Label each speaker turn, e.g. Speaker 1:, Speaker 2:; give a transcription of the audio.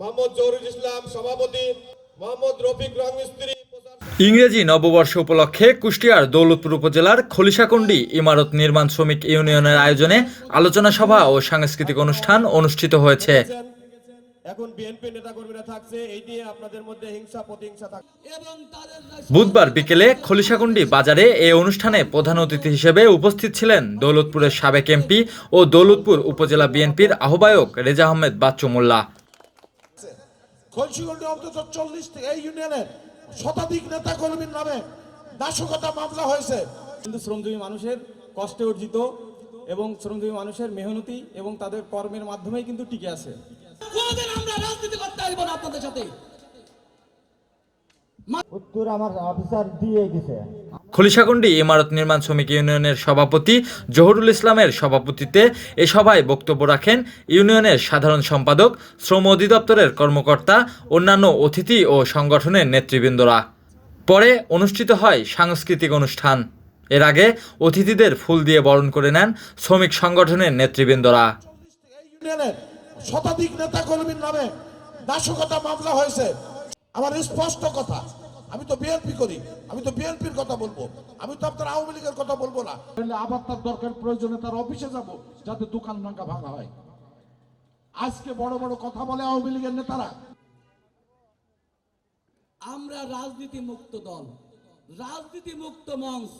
Speaker 1: মোহাম্মদ জহুরুল ইসলাম সভাপতি মোহাম্মদ রফিক রং
Speaker 2: ইংরেজি নববর্ষ উপলক্ষে কুষ্টিয়ার দৌলতপুর উপজেলার খলিশাকুণ্ডি ইমারত নির্মাণ শ্রমিক ইউনিয়নের আয়োজনে আলোচনা সভা ও সাংস্কৃতিক অনুষ্ঠান অনুষ্ঠিত হয়েছে।
Speaker 1: এখন বিএনপি নেতা কর্মীরা থাকছে এই নিয়ে আপনাদের মধ্যে হিংসা প্রতিহিংসা থাকছে
Speaker 2: বুধবার বিকেলে খলিশাকুণ্ডি বাজারে এই অনুষ্ঠানে প্রধান অতিথি হিসেবে উপস্থিত ছিলেন দৌলতপুরের সাবেক এমপি ও দৌলতপুর উপজেলা বিএনপির আহ্বায়ক রেজা আহমেদ বাচ্চু মোল্লা।
Speaker 3: খলসিগঞ্জে অন্তত চল্লিশ এই ইউনিয়নের শতাধিক নেতা কর্মীর নামে নাশকতা মামলা হয়েছে।
Speaker 4: কিন্তু শ্রমজীবী মানুষের কষ্টে অর্জিত এবং শ্রমজীবী মানুষের মেহনতি এবং তাদের কর্মের মাধ্যমেই কিন্তু টিকে আছে।
Speaker 5: কোনদিন আমরা রাজনীতি করতে আসব না আপনাদের সাথে।
Speaker 6: উত্তর আমার অফিসার দিয়ে গেছে।
Speaker 2: খলিশাকুণ্ডি ইমারত নির্মাণ শ্রমিক ইউনিয়নের সভাপতি জহুরুল ইসলামের সভাপতিত্বে এ সভায় বক্তব্য রাখেন ইউনিয়নের সাধারণ সম্পাদক, শ্রম অধিদপ্তরের কর্মকর্তা, অন্যান্য অতিথি ও সংগঠনের নেতৃবৃন্দরা। পরে অনুষ্ঠিত হয় সাংস্কৃতিক অনুষ্ঠান। এর আগে অতিথিদের ফুল দিয়ে বরণ করে নেন শ্রমিক সংগঠনের নেতৃবৃন্দরা।
Speaker 3: শতাধিক নেতা কর্মীর নামে নাশকতা মামলা হয়েছে। আমার স্পষ্ট কথা আমি তো বিএনপি করি আমি তো বিএনপির কথা বলব। আমি তো আপনার আওয়ামী লীগের কথা বলব না।
Speaker 7: আবার তার দরকার প্রয়োজনে তার অফিসে যাব যাতে দোকান ভাঙা ভাঙা হয়। আজকে বড় বড় কথা বলে আওয়ামী লীগের নেতারা।
Speaker 5: আমরা রাজনীতি মুক্ত দল রাজনীতি মুক্ত মঞ্চ।